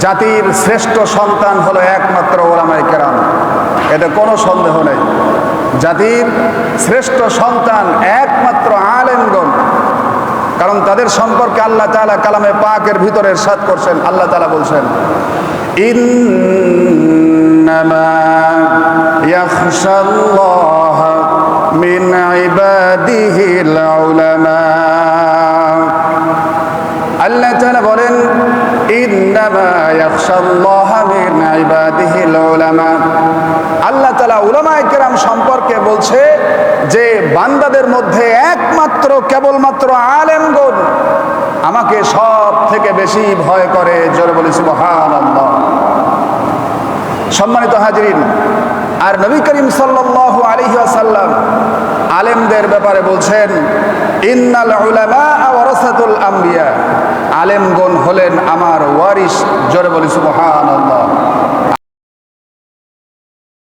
জাতির শ্রেষ্ঠ সন্তান হলো একমাত্র ওলামাই কেরাম। এতে কোনো সন্দেহ নেই। জাতির শ্রেষ্ঠ সন্তান একমাত্র আলেমগণ। কারণ তাদের সম্পর্কে আল্লাহ তালা কালামে পাকের ভিতরে সাত করছেন, আল্লাহ তালা বলছেন মিন আল্লাহ বলেন ইন্নামা ইয়াখশাল্লাহ মিন ইবাদিহিল উলামা আল্লাহ সম্পর্কে বলছে যে, বান্দাদের মধ্যে একমাত্র, কেবলমাত্র আলেমগণ আমাকে সব থেকে বেশি ভয় করে জোরে বলি সুবহানাল্লাহ। সম্মানিত হাজরিন, আর নবী করিম সাল্লাল্লাহু আলাইহি ওয়াসাল্লাম আলেমদের ব্যাপারে বলছেন, ইন্নাল উলামা ওয়ারাসাতুল আম্বিয়া। আলেমগণ হলেন আমার ওয়ারিস জোরে বলি সুবহানাল্লাহ।